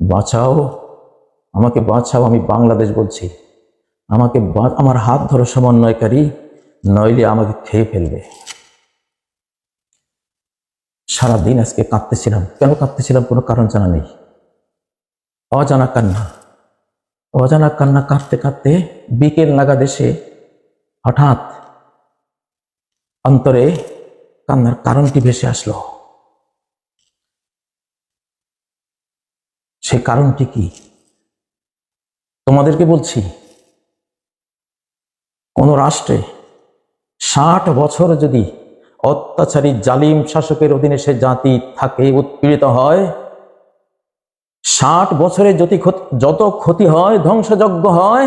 বাঁচাও, আমাকে বাঁচাও, আমি বাংলাদেশ বলছি। আমাকে আমার হাত ধরো সমন্বয়কারী, নইলে আমাকে খেয়ে ফেলবে। সারাদিন আজকে কাঁদতেছিলাম। কেন কাঁদতেছিলাম? কোনো কারণ জানা নেই। অজানা কান্না। অজানা কান্না কাঁদতে কাঁদতে বিকেল নাগাদ এসে হঠাৎ অন্তরে কান্নার কারণটি ভেসে আসলো। সে কারণটি কি? তোমাদেরকে বলছি, কোন রাষ্ট্রে ষাট বছর যদি অত্যাচারী জালিম শাসকের অধীনে সে জাতি থাকে, উৎপীড়িত হয়, ষাট বছরে যদি যত ক্ষতি হয়, ধ্বংসযজ্ঞ হয়,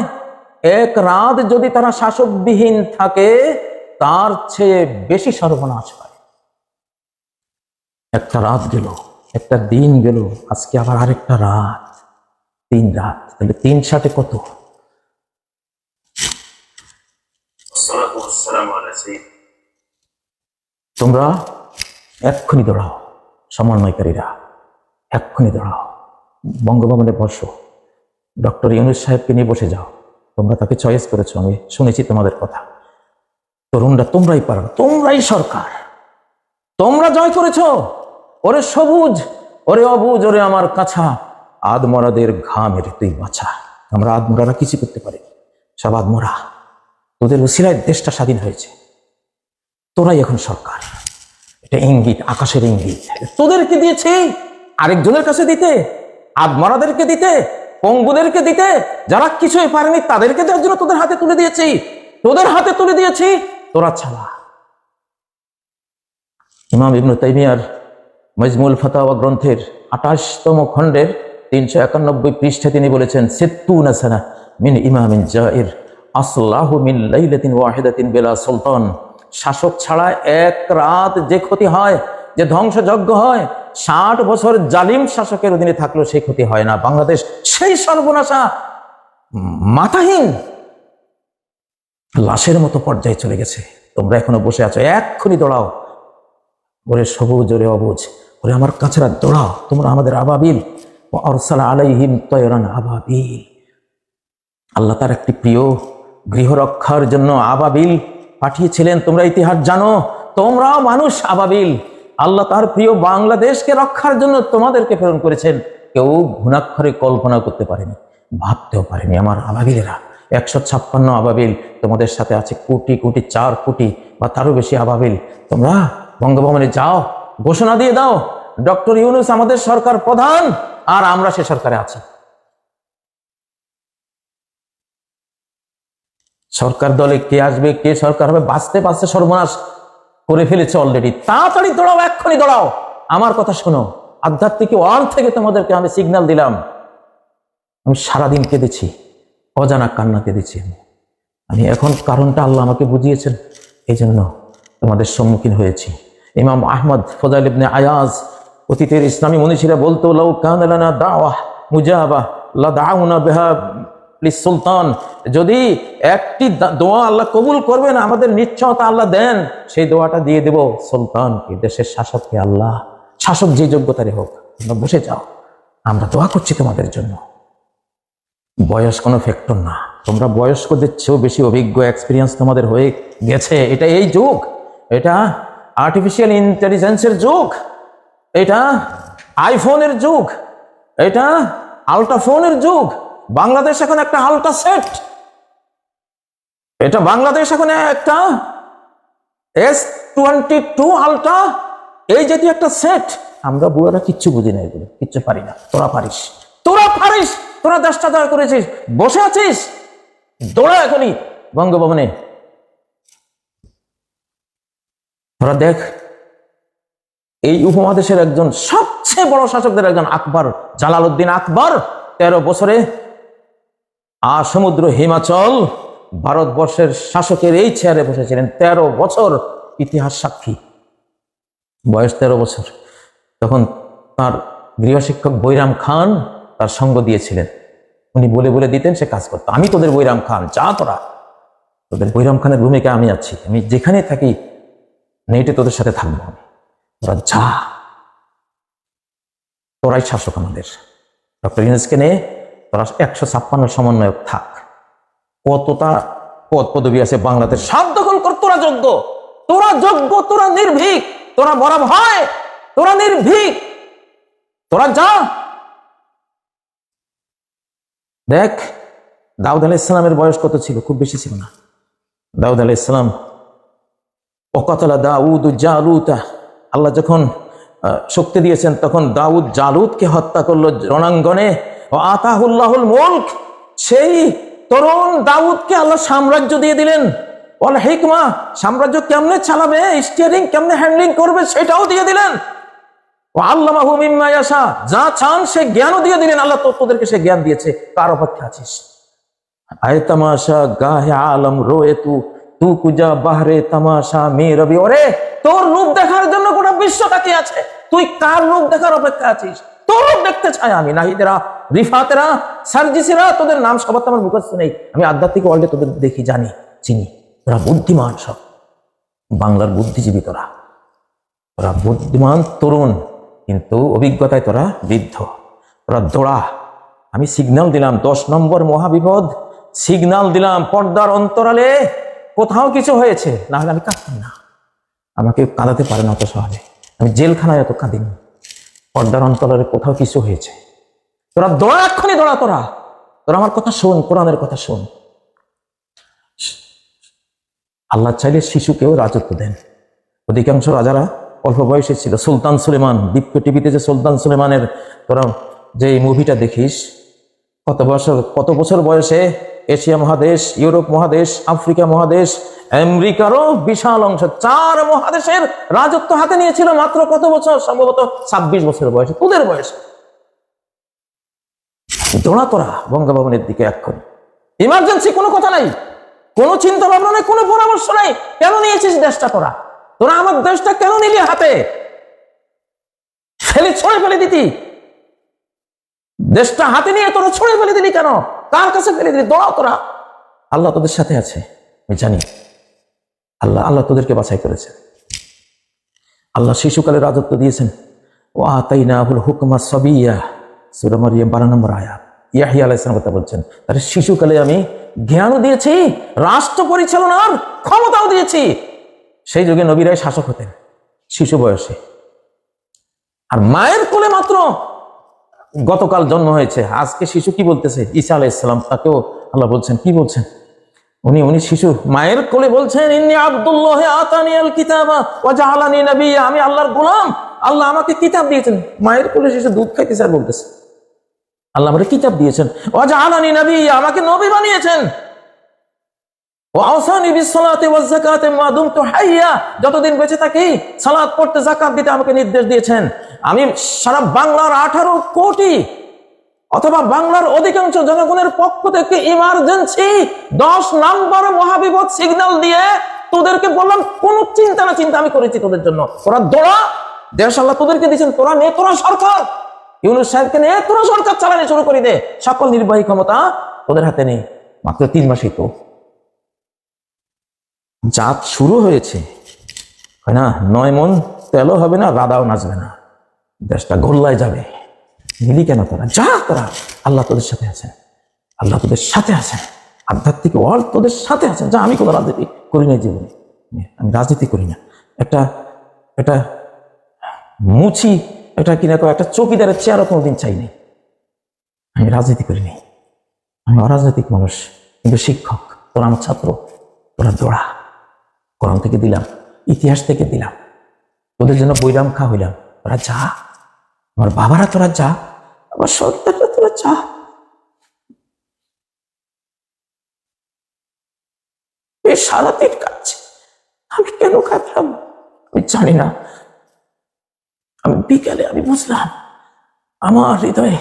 এক রাত যদি তারা শাসকবিহীন থাকে, তার চেয়ে বেশি সর্বনাশ হয়। একটা রাত গেল। একটা দিন গেল আজকে আবার আরেকটা রাত। তিন রাত তাহলে তিন সাথে কত? তোমরা এক্ষুনি দৌড়াও সমন্বয়কারীরা। এক্ষুনি দৌড়াও। বঙ্গভবনে বসো। ডক্টর ইউনুস সাহেবকে নিয়ে বসে যাও। তোমরা তাকে চয়েস করেছ আমি শুনেছি তোমাদের কথা। তরুণরা তোমরাই পারো তোমরাই সরকার। তোমরা জয় করেছ। ওরে সবুজ, ওরে অবুজ, ওরে আমার কাছা। আদমরাদের ঘামের তুই বাছা। আমরা আদমরারা কিছু করতে পারি সব আদমরা। তোদের উসিলায় দেশটা স্বাধীন হয়েছে। তোরাই এখন সরকার। এটা ইঙ্গিত, আকাশের ইঙ্গিত। তোদেরকে দিয়েছে আরেকজনের কাছে দিতে, আদমরাদেরকে দিতে, পঙ্গুদেরকে দিতে। যারা কিছুই পারেনি, তাদেরকে দেওয়ার জন্য তোদের হাতে তুলে দিয়েছি। তোদের হাতে তুলে দিয়েছি, তোরা ছাড়া ইমাম ইবনু তাইমিয়ার মজমুল ফতাওয়া গ্রন্থের আঠাশতম খণ্ডের তিনশো একানব্বই পৃষ্ঠে তিনি বলেছেন সেত্তু নাসানা মিন ইমামিন জাইর, আসলাহু মিন লাইলাতিন ওয়াহিদাতিন বেলা সুলতান। শাসক ছাড়া এক রাত যে ক্ষতি হয়, যে ধ্বংসযজ্ঞ হয়, ষাট বছর জালিম শাসকের অধীনে থাকলেও সেই ক্ষতি হয় না। বাংলাদেশ সেই সর্বনাশা মাথাহীন লাশের মতো পর্যায়ে চলে গেছে। তোমরা এখনও বসে আছো। এক্ষুনি দৌড়াও। ওরে সবুজ, ওরে অবুজ, ওরে আমার কাছেরা দৌড়াও, তোমরা আমাদের আবাবিল। অরসালা আলাইহিম তয়রান আবাবিল। আল্লাহ তার একটি প্রিয় গৃহরক্ষার জন্য আবাবিল পাঠিয়েছিলেন। তোমরা ইতিহাস জানো, তোমরাও মানুষ আবাবিল। আল্লাহ তার প্রিয় বাংলাদেশকে রক্ষার জন্য তোমাদেরকে প্রেরণ করেছেন। কেউ ঘুণাক্ষরে কল্পনা করতে পারেনি, ভাবতেও পারেনি। আমার আবাবিলেরা, একশো ছাপ্পান্ন আবাবিল, তোমাদের সাথে আছে কোটি কোটি, চার কোটি বা তারও বেশি আবাবিল। তোমরা বঙ্গভবনে যাও, ঘোষণা দিয়ে দাও, ডক্টর ইউনুস আমাদের সরকার প্রধান আর আমরা সে সরকারে আছি। সরকার দলে কে আসবে, কে সরকার হবে, বাঁচতে বাঁচতে সর্বনাশ করে ফেলেছে অলরেডি তাড়াতাড়ি দৌড়াও, এক্ষুনি দৌড়াও। আমার কথা শোনো, আধ্যাত্মিক ওয়াল থেকে তোমাদেরকে আমি সিগন্যাল দিলাম। আমি সারাদিন কেঁদেছি, অজানা কান্না কেঁদেছি আমি। আমি এখন কারণটা আল্লাহ আমাকে বুঝিয়েছেন এই জন্য তোমাদের সম্মুখীন হয়েছি। ইমাম আহমদ ফজাইল ইবনে আয়াজ অতীতের ইসলামী মনীষীরা বলতো, লাউ কান দাওয়াহ মুজাহাবা লা দাউনা বিহা লিস সুলতান যদি একটি দোয়া আল্লাহ কবুল করবেন, আমাদের নিশ্চয়তা আল্লাহ দেন, সেই দোয়াটা দিয়ে দেব, সুলতানকে, দেশের শাসককে আল্লাহ, শাসক যে যোগ্যতারে হোক, তোমরা বসে যাও, আমরা দোয়া করছি তোমাদের জন্য। বয়স কোনো ফ্যাক্টর না। তোমরা বয়স্কদের চেয়েও বেশি অভিজ্ঞ এক্সপিরিয়েন্স তোমাদের হয়ে গেছে। এটা এই যুগ। এটা আর্টিফিশিয়াল ইন্টেলিজেন্সের যুগ, এটা আইফোনের যুগ, এটা আল্ট্রাফোনের যুগ বাংলাদেশ এখন একটা আল্ট্রা সেট এটা বাংলাদেশ এখন একটা এস টোয়েন্টি টু আল্ট্রা এই জাতীয় একটা সেট আমরা বুড়ারা কিচ্ছু বুঝি না এগুলো, কিচ্ছু পারি না, তোরা পারিস তোরা পারিস, তোরা দেশটা দয়া করেছিস, বসে আছিস, দৌড়া এখনই বঙ্গভবনে। তোরা দেখ, এই উপমহাদেশের একজন সবচেয়ে বড় শাসকদের একজন আকবর, জালালউদ্দিন আকবর, তেরো বছরে আর সমুদ্র হিমাচল ভারতবর্ষের শাসকের এই চেয়ারে বসেছিলেন। তেরো বছর ইতিহাস সাক্ষী। বয়স তেরো বছর। তখন তার গৃহশিক্ষক বৈরাম খান তার সঙ্গ দিয়েছিলেন। উনি বলে বলে দিতেন, সে কাজ করতো। আমি তোদের বৈরাম খান, যা তোরা তোদের বৈরাম খানের ভূমিকা আমি আছি আমি যেখানে থাকি নেটে তোদের সাথে থাকব আমি। যা। তোরাই শাসক আমাদের। ডক্টর ইউনুসকে নিয়ে তোরা একশো ছাপ্পান্ন সমন্বয়ক থাক। কতটা পদ পদবি আছে বাংলাদেশ। সব দখল কর, তোরা যোগ্য। তোরা যোগ্য, তোরা নির্ভীক। তোরা বড় ভয়, তোরা নির্ভীক। তোরা যা। দেখ, দাউদ আলাহ ইসলামের বয়স কত ছিল? খুব বেশি ছিল না। দাউদ আলাহ ইসলাম অকতলা দাউদ জালুতা। আল্লাহ যখন শক্তি দিয়েছেন, তখন দাউদ জালুদকে হত্যা করল রণাঙ্গনে। ও আতাহুল্লাহুল মুলক, সেই তরুণ দাউদকে আল্লাহ সাম্রাজ্য দিয়ে দিলেন। বল হিকমা, সাম্রাজ্য কেমনে চালাবে স্টিয়ারিং কেমনে হ্যান্ডলিং করবে, সেটাও দিয়ে দিলেন। ও আল্লামাহু মিম্মা ইয়াশা, যা চান সে জ্ঞানও দিয়ে দিলেন। আল্লাহ তোদেরকে সে জ্ঞান দিয়েছে, কার অপেক্ষা আছিস? আয় তামাশা গাহে আলম রোয়ে তু কুজা বাহরে তামাশা মে রবি। ওরে, তোর রূপ দেখার জন্য গোটা বিশ্ব তাকিয়ে আছে। তুই কার রূপ দেখার অপেক্ষা আছিস? তোর রূপ দেখতে চাই আমি, নাহিদেরা, রিফাতেরা, সার্জিসেরা, তোদের নাম সবার তো আমার মুখস্থ নেই। আমি আধ্যাত্মিক ওয়ার্ল্ডে তোদের দেখি, জানি, চিনি। তোরা বুদ্ধিমান সব। বাংলার বুদ্ধিজীবী তোরা। তোরা বুদ্ধিমান তরুণ, কিন্তু অভিজ্ঞতায় তোরা বৃদ্ধ। তোরা দোড়া। আমি সিগন্যাল দিলাম, দশ নম্বর মহাবিপদ। সিগন্যাল দিলাম, পর্দার অন্তরালে। কোথাও কিছু হয়েছে, না হলে আমি কাঁদতাম না। আমাকে কাঁদাতে পারে না অত সহজে। আমি জেলখানায় এত কাঁদিনি। পর্দার অন্তরালে কোথাও কিছু হয়েছে। তোরা দোড়া এক্ষুনি দোড়া তোরা। তোরা আমার কথা শোন, কোরআনের কথা শোন। আল্লাহ চাইলে শিশুকেও রাজত্ব দেন। অধিকাংশ রাজারা অল্প বয়সে ছিল। সুলতান সুলেমান দীপ্ত টিভিতে যে সুলতান সুলেমানের তোরা যে মুভিটা দেখিস, কত বছর কত বছর বয়সে এশিয়া মহাদেশ, ইউরোপ মহাদেশ, আফ্রিকা মহাদেশ, আমেরিকারও বিশাল অংশ, চার মহাদেশের রাজত্ব হাতে নিয়েছিল মাত্র কত বছর? সম্ভবত ছাব্বিশ বছর বয়সে, তোদের বয়সে। দোড়া তোরা, বঙ্গভবনের দিকে এখন ইমার্জেন্সি কোনো কথা নাই, কোনো চিন্তা ভাবনা নেই, কোনো পরামর্শ নাই, কেন নিয়েছিস দেশটা তোরা? তোরা আমার দেশটা কেন নিলি হাতে? ফেলে, ছড়ে ফেলে দিতি। দেশটা হাতে নিয়ে তোরা ছড়ে ফেলে দিলি কেন? কার কাছে ফেলে দিলি দোড়া তোরা। আল্লাহ তোদের সাথে আছে, আমি জানি। আল্লাহ আল্লাহ তোদেরকে বাছাই করেছে। আল্লাহ শিশুকালে রাজত্ব দিয়েছেন। ও আতাইনা আহুল হুকমা সবিয়া, সুরা মারিয়াম বারো নম্বর আয়াত। ইয়াহিয়া আলাহ ইসলাম কথা বলছেন তাহলে শিশুকালে আমি জ্ঞানও দিয়েছি, রাষ্ট্র পরিচালনার ক্ষমতাও দিয়েছি। সেই যুগে নবীরাই শাসক হতেন, শিশু বয়সে। আর মায়ের কোলে মাত্র গতকাল জন্ম হয়েছে। আজকে শিশু কি বলতেছে? ঈসা আলাহ ইসলাম তাকেও আল্লাহ বলছেন, কি বলছেন? উনি উনি শিশু, মায়ের কোলে বলছেন কিতাবা আমি আল্লাহর গোলাম। আল্লাহ আমাকে কিতাব দিয়েছেন। মায়ের কোলে শিশু দুধ খাইতেছে আর বলতেছে। আল্লাহ আমাকে কিতাব দিয়েছেন। ওয়া জাআলানি নবী আমাকে নবী বানিয়েছেন। যতদিন বেঁচে থাকি, সালাত পড়তে যাকাত দিতে আমাকে নির্দেশ দিয়েছেন। আমি সারা বাংলার আঠারো কোটি অথবা বাংলার অধিকাংশ জনগণের পক্ষ থেকে ইমার্জেন্সি দশ নাম্বার মহাবিপদ সিগন্যাল দিয়ে তোদেরকে বললাম, কোনো চিন্তা না, চিন্তা আমি করেছি তোদের জন্য। তোরা দোড়া। দেশ আল্লাহ তোদেরকে দিয়েছেন, তোরা নে, তোরা সরকার। ইউনুস সাহেবকে নিয়ে তোরা সরকার চালানো শুরু করে দে। সকল নির্বাহী ক্ষমতা তোদের হাতে নেই। মাত্র তিন মাসই তো। জাত শুরু হয়েছে। হয় না, নয় মন তেলও হবে না, রাদাও নাচবে না। দেশটা গোল্লায় যাবে। মিলি কেন তোরা? যা তোরা। আল্লাহ তোদের সাথে আছেন। আল্লাহ তোদের সাথে আছেন। আধ্যাত্মিক ওয়ার্ল্ড তোদের সাথে আছেন। যা আমি কোনো রাজনীতি করি না জীবনে। আমি রাজনীতি করি না। একটা একটা মুছি, একটা কিনা একটা চৌকিদারের চেয়ারও কোনো কোনোদিন চাইনি আমি রাজনীতি করিনি আমি অরাজনৈতিক মানুষ। কিন্তু শিক্ষক, তোরা আমার ছাত্র, তোরা দোড়া। কোরআন থেকে দিলাম, ইতিহাস থেকে দিলাম তোদের জন্য বৈরাম খা হইলাম। তোরা যা, আমার বাবারা তোরা যা, আমার সন্তানরা তোরা যা। সারাদিন কাটছে আমি কেন কাঁদলাম? আমি জানি না। আমি বিকালে আমি বুঝলাম, আমার হৃদয়ে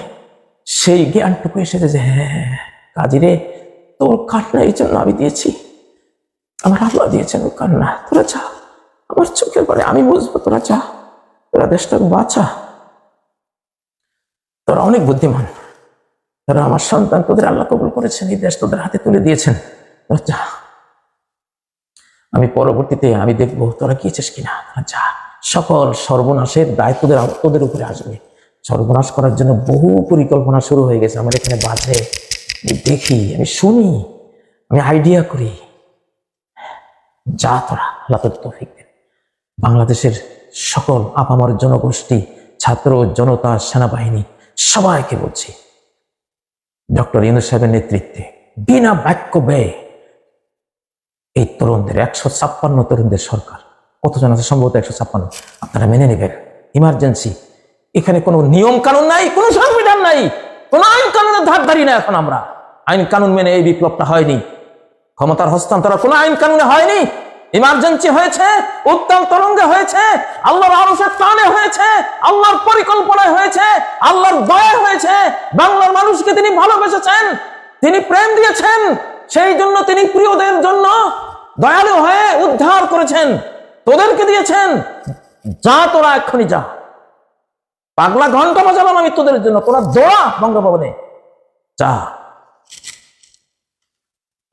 সেই জ্ঞানটুকু এসেছে যে হ্যাঁ কাজী রে, তোর কান্না এই জন্য আমি দিয়েছি। আমার আল্লাহ দিয়েছেন কান্না। তোরা যা। আমার চোখের পরে আমি বুঝব, তোরা যা। তোরা দেশটাকে বাঁচা। তোরা অনেক বুদ্ধিমান। তোরা আমার সন্তান, তোদের আল্লাহ কবুল করেছেন, এই দেশ তোদের হাতে তুলে দিয়েছেন। তোরা যা। আমি পরবর্তীতে আমি দেখব তোরা গিয়েছিস কিনা। তোরা যা। সকল সর্বনাশের দায় তোদের তোদের উপরে আসবে। সর্বনাশ করার জন্য বহু পরিকল্পনা শুরু হয়ে গেছে। আমার এখানে বাজে। আমি দেখি, আমি শুনি। আমি আইডিয়া করি। যা তোরা আল্লাহ তৌফিক দেন। বাংলাদেশের সকল আপামর জনগোষ্ঠী, ছাত্র জনতা, সেনাবাহিনী, সবাইকে বলছি, ডক্টর ইউনুস সাহেবের নেতৃত্বে, বিনা বাক্য ব্যয় এই তরুণদের, একশো ছাপ্পান্ন তরুণদের সরকার, কতজন আছে সম্ভবত একশো ছাপ্পান্ন? আপনারা মেনে নেবেন। ইমার্জেন্সি, এখানে কোনো নিয়ম কানুন নাই, কোনো সংবিধান নাই, কোনো আইন কানুনের ধার ধারি না এখন আমরা। আইন কানুন মেনে এই বিপ্লবটা হয়নি। ক্ষমতার হস্তান্তর কোনো আইন কানুনে হয়নি। ইমার্জেন্সি হয়েছে, উত্তাল তরঙ্গে হয়েছে, আল্লাহর আরশের টানে হয়েছে, আল্লাহর পরিকল্পনায় হয়েছে, আল্লাহর দয়া হয়েছে। বাংলার মানুষকে তিনি ভালোবেসেছেন, তিনি প্রেম দিয়েছেন, সেই জন্য তিনি প্রিয়দের জন্য দয়ালু হয়ে উদ্ধার করেছেন, তোদেরকে দিয়েছেন। যা তোরা এক্ষুনি যা। পাগলা ঘণ্টা বাজালাম আমি তোদের জন্য, তোরা দোয়া বঙ্গভবনে যা।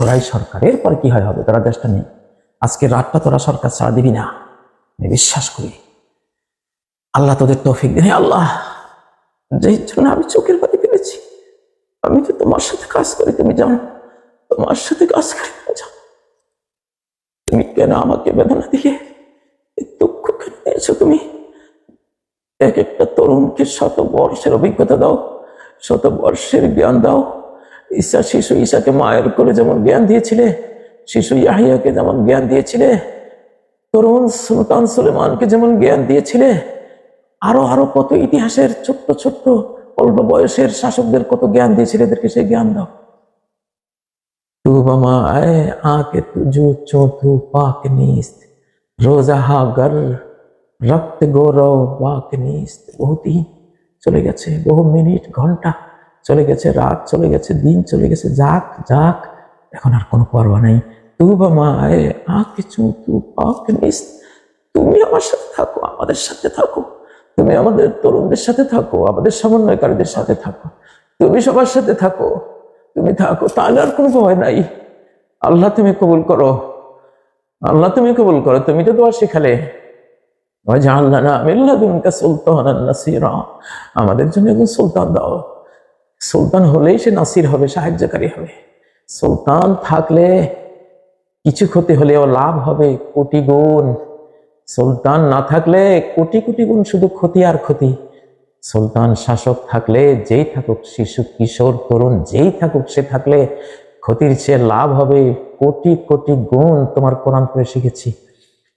তোরাই সরকার এরপর কি হয় হবে? তোরা দেশটা নেই আজকে রাতটা তোরা সরকার ছাড়া দিবি না। আমি বিশ্বাস করি। আল্লাহ তোদের তৌফিক দিন আল্লাহ। যেই জন্য আমি চোখের পানি ফেলেছি। আমি তো তোমার সাথে কাজ করি, তুমি জানো। তোমার সাথে কাজ করি, তুমি জানো। তুমি কেন আমাকে বেদনা দিলে দুঃখ কেন দিয়েছ তুমি? এক একটা তরুণকে শত বর্ষের অভিজ্ঞতা দাও শত বর্ষের জ্ঞান দাও। ঈশা শিশু ঈশাকে মায়ের করে যেমন জ্ঞান দিয়েছিলে, শিশু ইয়াহিয়াকে যেমন জ্ঞান দিয়েছিলে, তরুণ সুলতান সুলেমানকে যেমন জ্ঞান দিয়েছিলে, আরও আরও কত ইতিহাসের ছোট্ট ছোট্ট অল্প বয়সের শাসকদের কত জ্ঞান দিয়েছিলে এদেরকে সেই জ্ঞান দাও। তু বামা আয় আকে তুজু চোথু পাক নিস্ত রক্ত গৌরব পাক নিস্ত। বহু দিন চলে গেছে, বহু মিনিট, ঘণ্টা চলে গেছে, রাত চলে গেছে, দিন চলে গেছে, যাক যাক, এখন আর কোনো পরোয়া নাই। তু বামা আয় আকে চু তু তুমি আমার সাথে থাকো, আমাদের সাথে থাকো। তুমি আমাদের তরুণদের সাথে থাকো, আমাদের সমন্বয়কারীদের সাথে থাকো। তুমি সবার সাথে থাকো, তুমি থাকো, তাহলে আর কোনো ভয় নাই। আল্লাহ তুমি কবুল করো। আল্লাহ তুমি কবুল করো, তুমি তো দোয়া শিখালে। আমাদের জন্য সুলতান দাও। সুলতান হলেই সে নাসির হবে, সাহায্যকারী হবে। সুলতান থাকলে কিছু ক্ষতি হলেও লাভ হবে, কোটি গুণ। সুলতান না থাকলে কোটি কোটি গুণ শুধু ক্ষতি আর ক্ষতি। সুলতান শাসক থাকলে যেই থাকুক, শিশু, কিশোর, তরুণ, যেই থাকুক, সে থাকলে ক্ষতির চেয়ে লাভ হবে। কোটি কোটি গুণ তোমার কোরআন করে শিখেছি।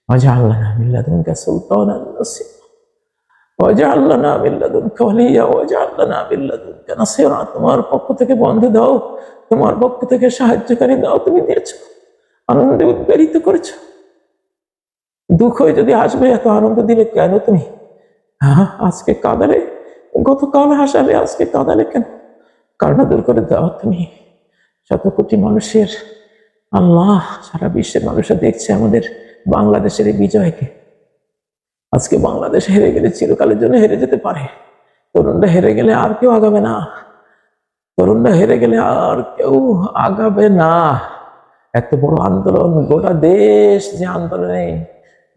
ওয়াজআলনা মিন লাদুনকা সুলতানান নাসিরা তোমার পক্ষ থেকে বন্ধু দাও, তোমার পক্ষ থেকে সাহায্যকারী দাও, তুমি দিয়েছ, আনন্দে উদ্বেলিত করেছ। দুঃখ যদি আসবে এত আনন্দ দিলে কেন তুমি? হ্যাঁ আজকে কাঁদালে? গতকাল হাসালে, আজকে কাঁদালে কেন? কারণ দূর করে দাও তুমি। শত কোটি মানুষের, আল্লাহ সারা বিশ্বের মানুষরা দেখছে আমাদের বাংলাদেশের এই বিজয়কে। আজকে বাংলাদেশ হেরে গেলে চিরকালের জন্য হেরে যেতে পারে। তরুণরা হেরে গেলে আর কেউ আগাবে না। তরুণরা হেরে গেলে আর কেউ আগাবে না। এত বড় আন্দোলন গোটা দেশ যে আন্দোলনে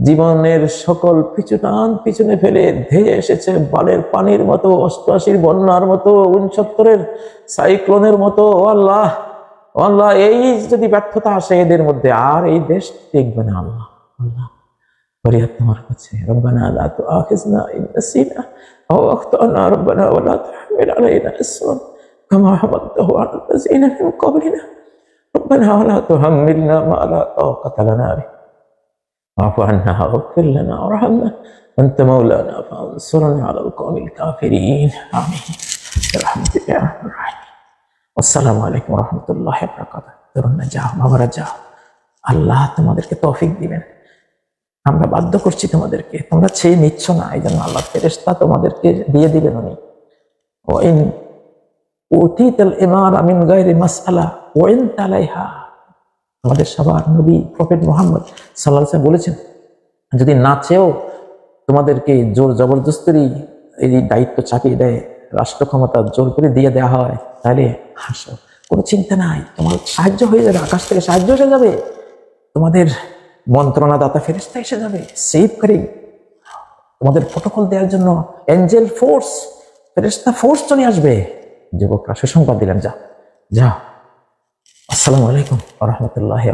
জীবনের সকল পিছুটান পিছনে ফেলে ধেয়ে এসেছে বালের পানির মতো, অষ্টআশির বন্যার মতো উনসত্তরের সাইক্লোনের মতো। আল্লাহ আল্লাহ, এই যদি ব্যর্থতা আসে এদের মধ্যে, আর এই দেশ টিকবে না। আল্লাহ আল্লাহ। ফরিয়াদ তোমার কাছে রব্বানা লা তুআখিজনা ইন নাসিনা আও আখতানা রব্বানা ওয়া লা তাহমিল আলাইনা ইসরান কামা হামালতাহু আলা الذين من قبلنا ربنا ولا تحملنا ما لا طاقة لنا به واعف عنا واغفر لنا وارحمنا أنت مولانا فانصرنا على القوم الكافرين آمين برحمتك يا أرحم الراحمين والسلام عليكم ورحمة الله وبركاته তরুণরা যাও বাবারা যাও আল্লাহ তোমাদেরকে তৌফিক দিবেন আমরা বাধ্য করছি তোমাদেরকে। তোমরা চেয়ে নিচ্ছ না, এই জন্য আল্লাহ ফেরেস্তা তোমাদেরকে দিয়ে দিবেন উনি। আমাদের সবার নবী প্রফেট মোহাম্মদ সাল্লাহ বলেছেন, যদি না চেয়েও তোমাদেরকে জোর জবরদস্তিরই এই দায়িত্ব চাপিয়ে দেয় রাষ্ট্র ক্ষমতা জোর করে দিয়ে দেওয়া হয়, তাহলে হাসো। কোনো চিন্তা নাই, তোমার সাহায্য হয়ে যাবে, আকাশ থেকে সাহায্য এসে যাবে। তোমাদের মন্ত্রণাদাতা ফেরিস্তা এসে যাবে সেভ করে। তোমাদের প্রোটোকল দেওয়ার জন্য এঞ্জেল ফোর্স ফেরিস্তা ফোর্স চলে আসবে। যুবকরা সুসংবাদ দিলেন, যা যা। আসসালামু আলাইকুম রহমতুল্লাহ